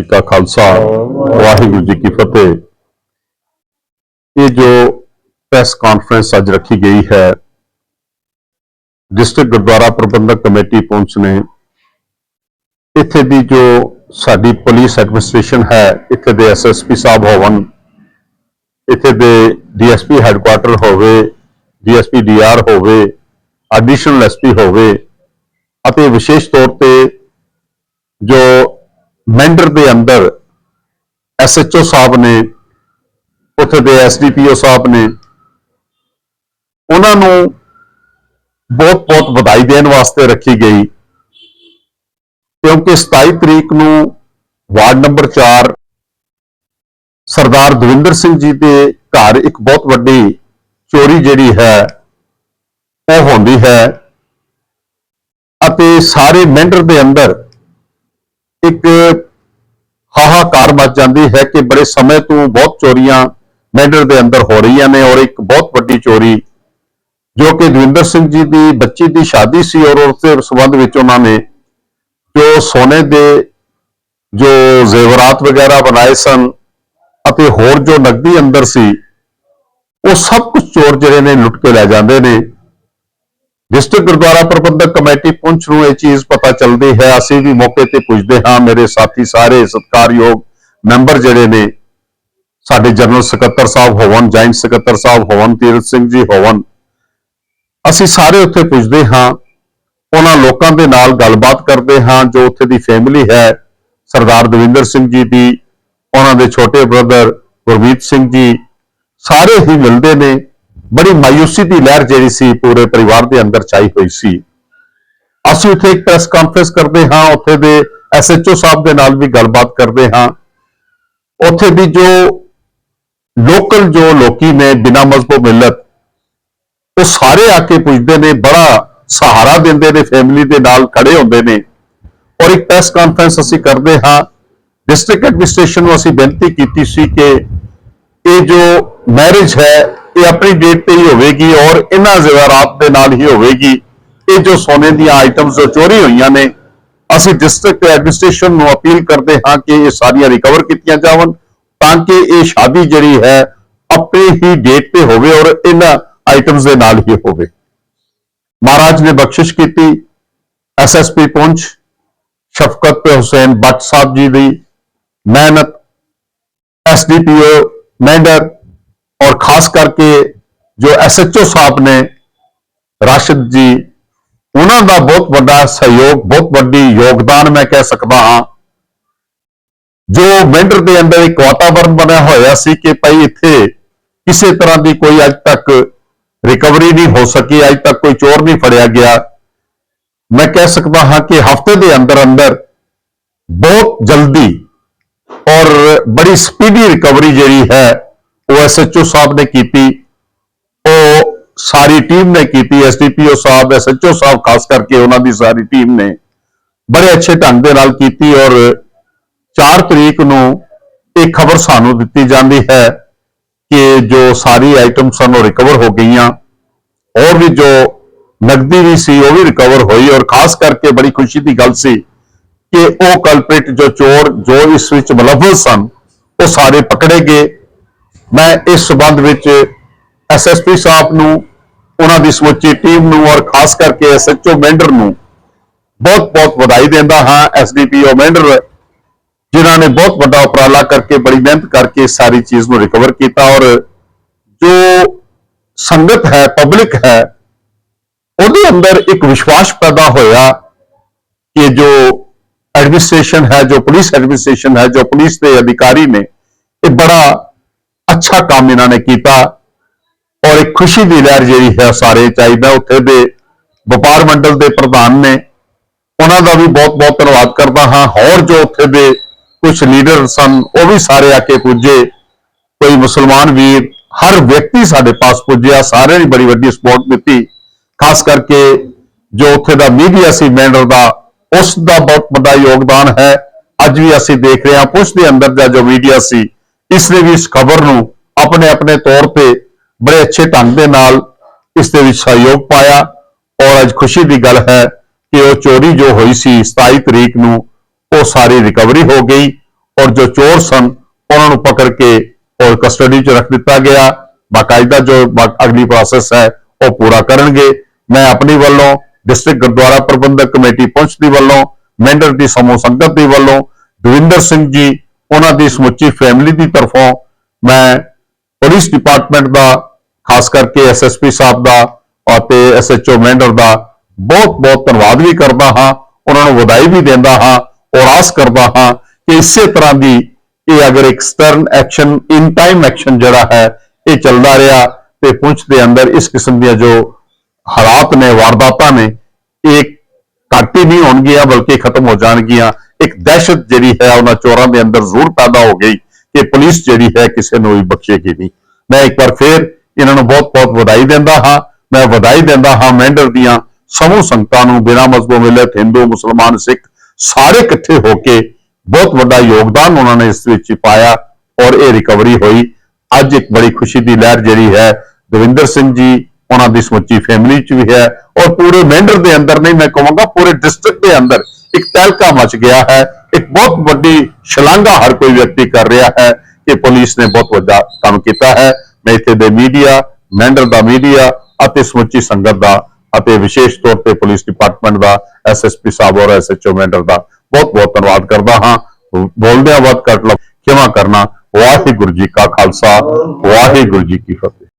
ਜੀ ਕਾ ਖਾਲਸਾ, ਵਾਹਿਗੁਰੂ ਜੀ ਕੀ ਫਤਿਹ। ਇਹ ਜੋ ਪ੍ਰੈਸ ਕਾਨਫਰੰਸ ਅੱਜ ਰੱਖੀ ਗਈ ਹੈ, ਡਿਸਟ੍ਰਿਕਟ ਗੁਰਦੁਆਰਾ ਪ੍ਰਬੰਧਕ ਕਮੇਟੀ ਪੁੰਛ ਨੇ, ਇੱਥੇ ਦੀ ਜੋ ਸਾਡੀ ਪੁਲਿਸ ਐਡਮਿਨਿਸਟ੍ਰੇਸ਼ਨ ਹੈ, ਇੱਥੇ ਦੇ ਐਸਐਸਪੀ ਸਾਹਿਬ ਹੋਵਨ ਇੱਥੇ ਦੇ ਡੀਐਸਪੀ ਹੈੱਡਕੁਆਟਰ ਹੋਵੇ ਡੀਐਸਪੀ ਡੀਆਰ ਹੋਵੇ, ਐਡੀਸ਼ਨਲ ਐਸਪੀ ਹੋਵੇ, ਅਤੇ ਵਿਸ਼ੇਸ਼ ਤੌਰ ਤੇ ਮੈਂਡਰ ਦੇ ਅੰਦਰ ਐਸਐਚਓ ਸਾਹਿਬ ਨੇ, ਉੱਥੇ ਦੇ ਐਸਡੀਪੀਓ ਸਾਹਿਬ ਨੇ, ਉਹਨਾਂ ਨੂੰ ਬਹੁਤ ਬਹੁਤ ਵਧਾਈ ਦੇਣ ਵਾਸਤੇ ਰੱਖੀ ਗਈ। ਕਿਉਂਕਿ 27 ਤਰੀਕ ਨੂੰ ਵਾਰਡ ਨੰਬਰ 4 ਸਰਦਾਰ ਦਵਿੰਦਰ ਸਿੰਘ ਜੀ ਦੇ ਘਰ ਇੱਕ ਬਹੁਤ ਵੱਡੀ ਚੋਰੀ ਜਿਹੜੀ ਹੈ, ਉਹ ਹੁੰਦੀ ਹੈ ਅਤੇ ਸਾਰੇ ਮੈਂਡਰ ਦੇ ਅੰਦਰ ਇੱਕ ਹਾਹਾਕਾਰ ਮਚ ਜਾਂਦੀ ਹੈ ਕਿ ਬੜੇ ਸਮੇਂ ਤੋਂ ਬਹੁਤ ਚੋਰੀਆਂ ਮੈਂਡਰ ਦੇ ਅੰਦਰ ਹੋ ਰਹੀਆਂ ਨੇ ਔਰ ਇੱਕ ਬਹੁਤ ਵੱਡੀ ਚੋਰੀ ਜੋ ਕਿ ਦਵਿੰਦਰ ਸਿੰਘ ਜੀ ਦੀ ਬੱਚੀ ਦੀ ਸ਼ਾਦੀ ਸੀ ਔਰ ਉਸ ਦੇ ਸੰਬੰਧ ਵਿੱਚ ਉਹਨਾਂ ਨੇ ਜੋ ਸੋਨੇ ਦੇ ਜੋ ਜ਼ੇਵਰਾਤ ਵਗੈਰਾ ਬਣਾਏ ਸਨ ਅਤੇ ਹੋਰ ਜੋ ਨਕਦੀ ਅੰਦਰ ਸੀ, ਉਹ ਸਭ ਕੁਝ ਚੋਰ ਜਿਹੜੇ ਨੇ ਲੁੱਟ ਕੇ ਲੈ ਜਾਂਦੇ ਨੇ। ਡਿਸਟ੍ਰਿਕਟ ਗੁਰਦੁਆਰਾ ਪ੍ਰਬੰਧਕ ਕਮੇਟੀ ਪੁੰਛ ਨੂੰ ਇਹ ਚੀਜ਼ ਪਤਾ ਚੱਲਦੀ ਹੈ, ਅਸੀਂ ਵੀ ਮੌਕੇ ਤੇ ਪੁੱਜਦੇ ਹਾਂ। ਮੇਰੇ ਸਾਥੀ ਸਾਰੇ ਸਤਿਕਾਰਯੋਗ ਮੈਂਬਰ ਜਿਹੜੇ ਨੇ, ਸਾਡੇ ਜਨਰਲ ਸਕੱਤਰ ਸਾਹਿਬ ਹੋਵਨ ਜਾਇੰਟ ਸਕੱਤਰ ਸਾਹਿਬ ਹੋਵਨ ਤੀਰਥ ਸਿੰਘ ਜੀ ਹੋਵਨ ਅਸੀਂ ਸਾਰੇ ਉੱਥੇ ਪੁੱਜਦੇ ਹਾਂ। ਉਹਨਾਂ ਲੋਕਾਂ ਦੇ ਨਾਲ ਗੱਲਬਾਤ ਕਰਦੇ ਹਾਂ, ਜੋ ਉੱਥੇ ਦੀ ਫੈਮਿਲੀ ਹੈ, ਸਰਦਾਰ ਦਵਿੰਦਰ ਸਿੰਘ ਜੀ ਦੀ, ਉਹਨਾਂ ਦੇ ਛੋਟੇ ਬ੍ਰਦਰ ਗੁਰਮੀਤ ਸਿੰਘ ਜੀ, ਸਾਰੇ ਹੀ ਮਿਲਦੇ ਨੇ। ਬੜੀ ਮਾਯੂਸੀ ਦੀ ਲਹਿਰ ਜਿਹੜੀ ਸੀ, ਪੂਰੇ ਪਰਿਵਾਰ ਦੇ ਅੰਦਰ ਛਾਈ ਹੋਈ ਸੀ। ਅਸੀਂ ਉੱਥੇ ਇੱਕ ਪ੍ਰੈਸ ਕਾਨਫਰੰਸ ਕਰਦੇ ਹਾਂ, ਉੱਥੇ ਦੇ ਐਸਐਚਓ ਸਾਹਿਬ ਦੇ ਨਾਲ ਵੀ ਗੱਲਬਾਤ ਕਰਦੇ ਹਾਂ। ਉੱਥੇ ਦੀ ਜੋ ਲੋਕਲ ਜੋ ਲੋਕੀ ਨੇ, ਬਿਨਾਂ ਮਜ਼ਹਬ ਮਿਲਤ, ਉਹ ਸਾਰੇ ਆ ਕੇ ਪੁੱਛਦੇ ਨੇ, ਬੜਾ ਸਹਾਰਾ ਦਿੰਦੇ ਨੇ ਫੈਮਿਲੀ ਦੇ ਨਾਲ ਖੜੇ ਹੁੰਦੇ ਨੇ। ਔਰ ਇੱਕ ਪ੍ਰੈਸ ਕਾਨਫਰੰਸ ਅਸੀਂ ਕਰਦੇ ਹਾਂ ਡਿਸਟ੍ਰਿਕਟ ਐਡਮਿਨਿਸਟ੍ਰੇਸ਼ਨ ਨੂੰ ਅਸੀਂ ਬੇਨਤੀ ਕੀਤੀ ਸੀ ਕਿ ਇਹ ਜੋ ਮੈਰਿਜ ਹੈ ਇਹ ਆਪਣੀ ਡੇਟ ਤੇ ਹੀ ਹੋਵੇਗੀ ਔਰ ਇਹਨਾਂ ਜ਼ੇਵਰਾਤ ਦੇ ਨਾਲ ਹੀ ਹੋਵੇਗੀ। ਇਹ ਜੋ ਸੋਨੇ ਦੀਆਂ ਆਈਟਮਸ ਜੋ ਚੋਰੀ ਹੋਈਆਂ ਨੇ, ਅਸੀਂ ਡਿਸਟ੍ਰਿਕਟ ਐਡਮਿਨਿਸਟ੍ਰੇਸ਼ਨ ਨੂੰ ਅਪੀਲ ਕਰਦੇ ਹਾਂ ਕਿ ਇਹ ਸਾਰੀਆਂ ਰਿਕਵਰ ਕੀਤੀਆਂ ਜਾਵਣ ਤਾਂ ਕਿ ਇਹ ਸ਼ਾਦੀ ਜਿਹੜੀ ਹੈ ਆਪਣੀ ਹੀ ਡੇਟ ਤੇ ਹੋਵੇ ਔਰ ਇਹਨਾਂ ਆਈਟਮਸ ਦੇ ਨਾਲ ਹੀ ਹੋਵੇ। ਮਹਾਰਾਜ ਨੇ ਬਖਸ਼ਿਸ਼ ਕੀਤੀ। ਐਸਐਸਪੀ ਪੁੰਛ ਸ਼ਫਕਤ ਹੁਸੈਨ ਬੱਟ ਸਾਹਿਬ ਜੀ ਦੀ ਮਿਹਨਤ। ਐਸਡੀਪੀਓ ਮੈਂਡਰ ਔਰ ਖਾਸ ਕਰਕੇ ਜੋ ਐਸਐਚਓ ਸਾਹਿਬ ਨੇ, ਰਾਸ਼ਦ ਜੀ, ਉਹਨਾਂ ਦਾ ਬਹੁਤ ਵੱਡਾ ਸਹਿਯੋਗ, ਬਹੁਤ ਵੱਡੀ ਯੋਗਦਾਨ ਮੈਂ ਕਹਿ ਸਕਦਾ ਹਾਂ। ਜੋ ਮੈਂਡਰ ਦੇ ਅੰਦਰ ਇੱਕ ਵਾਤਾਵਰਣ ਬਣਿਆ ਹੋਇਆ ਸੀ ਕਿ ਭਾਈ ਇੱਥੇ ਕਿਸੇ ਤਰ੍ਹਾਂ ਦੀ ਕੋਈ ਅੱਜ ਤੱਕ ਰਿਕਵਰੀ ਨਹੀਂ ਹੋ ਸਕੀ, ਅੱਜ ਤੱਕ ਕੋਈ ਚੋਰ ਨਹੀਂ ਫੜਿਆ ਗਿਆ। ਮੈਂ ਕਹਿ ਸਕਦਾ ਹਾਂ ਕਿ ਹਫ਼ਤੇ ਦੇ ਅੰਦਰ ਅੰਦਰ ਬਹੁਤ ਜਲਦੀ ਔਰ ਬੜੀ ਸਪੀਡੀ ਰਿਕਵਰੀ ਜਿਹੜੀ ਹੈ ਉਹ ਐਸਐਚਓ ਸਾਹਿਬ ਨੇ ਕੀਤੀ ਉਹ ਸਾਰੀ ਟੀਮ ਨੇ ਕੀਤੀ ਐਸਡੀਪੀਓ ਸਾਹਿਬ ਐਸਐਚਓ ਸਾਹਿਬ ਖਾਸ ਕਰਕੇ ਉਹਨਾਂ ਦੀ ਸਾਰੀ ਟੀਮ ਨੇ ਬੜੇ ਅੱਛੇ ਢੰਗ ਦੇ ਨਾਲ ਕੀਤੀ ਔਰ 4 ਤਰੀਕ ਨੂੰ ਇਹ ਖਬਰ ਸਾਨੂੰ ਦਿੱਤੀ ਜਾਂਦੀ ਹੈ ਕਿ ਜੋ ਸਾਰੀ ਆਈਟਮ ਸਨ ਉਹ ਰਿਕਵਰ ਹੋ ਗਈਆਂ ਔਰ ਵੀ ਜੋ ਨਕਦੀ ਵੀ ਸੀ ਉਹ ਵੀ ਰਿਕਵਰ ਹੋਈ ਔਰ ਖਾਸ ਕਰਕੇ ਬੜੀ ਖੁਸ਼ੀ ਦੀ ਗੱਲ ਸੀ ਕਿ ਉਹ ਕਲਪ੍ਰਿਟ ਜੋ ਚੋਰ ਜੋ ਇਸ ਵਿੱਚ ਮਲਵਸ ਸਨ, ਉਹ ਸਾਰੇ ਪਕੜੇ ਗਏ ਮੈਂ ਇਸ ਸਬੰਧ ਵਿੱਚ ਐਸਐਸਪੀ ਸਾਹਿਬ ਨੂੰ, ਉਹਨਾਂ ਦੀ ਸਮੁੱਚੀ ਟੀਮ ਨੂੰ ਔਰ ਖਾਸ ਕਰਕੇ ਐਸਐਚਓ ਮੈਂਡਰ ਨੂੰ ਬਹੁਤ ਬਹੁਤ ਵਧਾਈ ਦਿੰਦਾ ਹਾਂ ਐਸਡੀਪੀਓ ਮੈਂਡਰ, ਜਿਨ੍ਹਾਂ ਨੇ ਬਹੁਤ ਵੱਡਾ ਉਪਰਾਲਾ ਕਰਕੇ, ਬੜੀ ਮਿਹਨਤ ਕਰਕੇ ਸਾਰੀ ਚੀਜ਼ ਨੂੰ ਰਿਕਵਰ ਕੀਤਾ ਔਰ ਜੋ ਸੰਗਤ ਹੈ ਪਬਲਿਕ ਹੈ, ਉਹਦੇ ਅੰਦਰ ਇੱਕ ਵਿਸ਼ਵਾਸ ਪੈਦਾ ਹੋਇਆ ਕਿ ਜੋ ਐਡਮਿਨਿਸਟ੍ਰੇਸ਼ਨ ਹੈ, ਜੋ ਪੁਲਿਸ ਐਡਮਿਨਿਸਟ੍ਰੇਸ਼ਨ ਹੈ, ਜੋ ਪੁਲਿਸ ਦੇ ਅਧਿਕਾਰੀ ਨੇ, ਇਹ ਬੜਾ ਅੱਛਾ ਕੰਮ ਇਹਨਾਂ ਨੇ ਕੀਤਾ ਔਰ ਇੱਕ ਖੁਸ਼ੀ ਦੀ ਲਹਿਰ ਜਿਹੜੀ ਹੈ ਸਾਰੇ ਚਾਹੀਦਾ ਉੱਥੇ ਦੇ ਵਪਾਰ ਮੰਡਲ ਦੇ ਪ੍ਰਧਾਨ ਨੇ ਉਹਨਾਂ ਦਾ ਵੀ ਬਹੁਤ ਬਹੁਤ ਧੰਨਵਾਦ ਕਰਦਾ ਹਾਂ। ਹੋਰ ਜੋ ਉੱਥੇ ਦੇ ਕੁਝ ਲੀਡਰ ਸਨ, ਉਹ ਵੀ ਸਾਰੇ ਆ ਕੇ ਪੁੱਜੇ। ਕੋਈ ਮੁਸਲਮਾਨ ਵੀਰ, ਹਰ ਵਿਅਕਤੀ ਸਾਡੇ ਪਾਸ ਪੁੱਜਿਆ। ਸਾਰਿਆਂ ਨੇ ਬੜੀ ਵੱਡੀ ਸਪੋਰਟ ਦਿੱਤੀ। ਖਾਸ ਕਰਕੇ ਜੋ ਉੱਥੇ ਦਾ ਮੀਡੀਆ ਸੀ ਮੈਂਡਰ ਦਾ, ਉਸ ਦਾ ਬਹੁਤ ਵੱਡਾ ਯੋਗਦਾਨ ਹੈ। ਅੱਜ ਵੀ ਅਸੀਂ ਦੇਖ ਰਹੇ ਹਾਂ ਪੁਸ਼ ਦੇ ਅੰਦਰ ਦਾ ਜੋ ਮੀਡੀਆ ਸੀ ਇਸ ਲਈ ਵੀ ਇਸ ਖਬਰ ਨੂੰ ਆਪਣੇ ਆਪਣੇ ਤੌਰ ਤੇ ਬੜੇ ਅੱਛੇ ਢੰਗ ਦੇ ਨਾਲ ਇਸ ਦੇ ਵਿੱਚ ਸਹਿਯੋਗ ਪਾਇਆ ਔਰ ਅੱਜ ਖੁਸ਼ੀ ਦੀ ਗੱਲ ਹੈ ਕਿ ਉਹ ਚੋਰੀ ਜੋ ਹੋਈ ਸੀ 27 ਤਰੀਕ ਨੂੰ, ਉਹ ਸਾਰੀ ਰਿਕਵਰੀ ਹੋ ਗਈ ਔਰ ਜੋ ਚੋਰ ਸਨ, ਉਹਨਾਂ ਨੂੰ ਪਕੜ ਕੇ ਔਰ ਕਸਟਡੀ 'ਚ ਰੱਖ ਦਿੱਤਾ ਗਿਆ। ਬਾਕਾਇਦਾ ਜੋ ਬਾ- ਅਗਲੀ ਪ੍ਰੋਸੈਸ ਹੈ, ਉਹ ਪੂਰਾ ਕਰਨਗੇ। ਮੈਂ ਆਪਣੀ ਵੱਲੋਂ ਡਿਸਟ੍ਰਿਕਟ ਗੁਰਦੁਆਰਾ ਪ੍ਰਬੰਧਕ ਕਮੇਟੀ ਪੁੰਛ ਦੀ ਵੱਲੋਂ ਮੈਂਡਰ ਦੀ ਸਮੂਹ ਸੰਗਤ ਦੀ ਵੱਲੋਂ ਦਵਿੰਦਰ ਸਿੰਘ ਜੀ ਉਹਨਾਂ ਦੀ ਸਮੁੱਚੀ ਫੈਮਿਲੀ ਦੀ ਤਰਫੋਂ ਮੈਂ ਪੁਲਿਸ ਡਿਪਾਰਟਮੈਂਟ ਦਾ, ਖਾਸ ਕਰਕੇ ਐਸਐਸਪੀ ਸਾਹਿਬ ਦਾ ਅਤੇ ਐਸਐਚਓ ਮੈਂਡਰ ਦਾ ਬਹੁਤ ਬਹੁਤ ਧੰਨਵਾਦ ਵੀ ਕਰਦਾ ਹਾਂ, ਉਹਨਾਂ ਨੂੰ ਵਧਾਈ ਵੀ ਦਿੰਦਾ ਹਾਂ ਔਰ ਆਸ ਕਰਦਾ ਹਾਂ ਕਿ ਇਸੇ ਤਰ੍ਹਾਂ ਦੀ ਇਹ ਅਗਰ ਇੱਕ stern action in time action ਜਿਹੜਾ ਹੈ, ਇਹ ਚੱਲਦਾ ਰਿਹਾ ਤੇ ਪੁੰਛ ਦੇ ਅੰਦਰ ਇਸ ਕਿਸਮ ਦੀਆਂ ਜੋ ਹਾਲਾਤ ਨੇ, ਵਾਰਦਾਤਾਂ ਨੇ, ਇਹ ਘੱਟ ਹੀ ਨਹੀਂ ਹੋਣਗੀਆਂ, ਬਲਕਿ ਖਤਮ ਹੋ ਜਾਣਗੀਆਂ। ਇੱਕ ਦਹਿਸ਼ਤ ਜਿਹੜੀ ਹੈ, ਉਹਨਾਂ ਚੋਰਾਂ ਦੇ ਅੰਦਰ ਜ਼ਰੂਰ ਪੈਦਾ ਹੋ ਗਈ ਕਿ ਪੁਲਿਸ ਜਿਹੜੀ ਹੈ ਕਿਸੇ ਨੂੰ ਵੀ ਬਖਸ਼ੇਗੀ ਨਹੀਂ। ਮੈਂ ਇੱਕ ਵਾਰ ਫੇਰ ਇਹਨਾਂ ਨੂੰ ਬਹੁਤ-ਬਹੁਤ ਵਧਾਈ ਦਿੰਦਾ ਹਾਂ। ਮੈਂ ਵਧਾਈ ਦਿੰਦਾ ਹਾਂ ਮੈਂਡਰ ਦੀਆਂ ਸਮੂਹ ਸੰਗਤਾਂ ਨੂੰ, ਬਿਨਾਂ ਮਜ਼ਬੂ ਮਿਲਤ ਹਿੰਦੂ, ਮੁਸਲਮਾਨ, ਸਿੱਖ, ਸਾਰੇ ਇਕੱਠੇ ਹੋ ਕੇ ਬਹੁਤ ਵੱਡਾ ਯੋਗਦਾਨ ਉਹਨਾਂ ਨੇ ਇਸ ਵਿੱਚ ਪਾਇਆ ਔਰ ਇਹ ਰਿਕਵਰੀ ਹੋਈ। ਅੱਜ ਇੱਕ ਬੜੀ ਖੁਸ਼ੀ ਦੀ ਲਹਿਰ ਜਿਹੜੀ ਹੈ, ਦਵਿੰਦਰ ਸਿੰਘ ਜੀ, ਉਹਨਾਂ ਦੀ ਸਮੁੱਚੀ ਫੈਮਿਲੀ ਚ ਵੀ ਹੈ ਔਰ ਪੂਰੇ ਮੈਂਡਰ ਦੇ ਅੰਦਰ ਨਹੀਂ, ਮੈਂ ਕਹਾਂਗਾ ਪੂਰੇ ਡਿਸਟ੍ਰਿਕਟ ਦੇ ਅੰਦਰ ਇੱਕ ਤਹਿਲਕਾ ਮਚ ਗਿਆ ਹੈ। ਇੱਕ ਬਹੁਤ ਵੱਡੀ ਸ਼ਲਾਘਾ ਹਰ ਕੋਈ ਵਿਅਕਤੀ ਕਰ ਰਿਹਾ ਹੈ ਕਿ ਪੁਲਿਸ ਨੇ ਬਹੁਤ ਵੱਡਾ ਕੰਮ ਕੀਤਾ ਹੈ। ਮੈਂ ਇੱਥੇ ਦੇ ਮੀਡੀਆ, ਮੈਂਡਰ ਦਾ ਮੀਡੀਆ ਅਤੇ ਸਮੁੱਚੀ ਸੰਗਤ ਦਾ ਅਤੇ ਵਿਸ਼ੇਸ਼ ਤੌਰ ਤੇ ਪੁਲਿਸ ਡਿਪਾਰਟਮੈਂਟ ਦਾ ਐਸਐਸਪੀ ਸਾਹਿਬ ਔਰ ਐਸਐਚਓ ਮੈਂਡਰ ਦਾ ਬਹੁਤ ਬਹੁਤ ਧੰਨਵਾਦ ਕਰਦਾ ਹਾਂ। ਬੋਲਦਿਆਂ ਵੱਧ ਕੱਟ ਲਓ ਖਿਮਾ ਕਰਨਾ। ਵਾਹਿਗੁਰੂ ਜੀ ਕਾ ਖਾਲਸਾ, ਵਾਹਿਗੁਰੂ ਜੀ ਕੀ ਫਤਿਹ।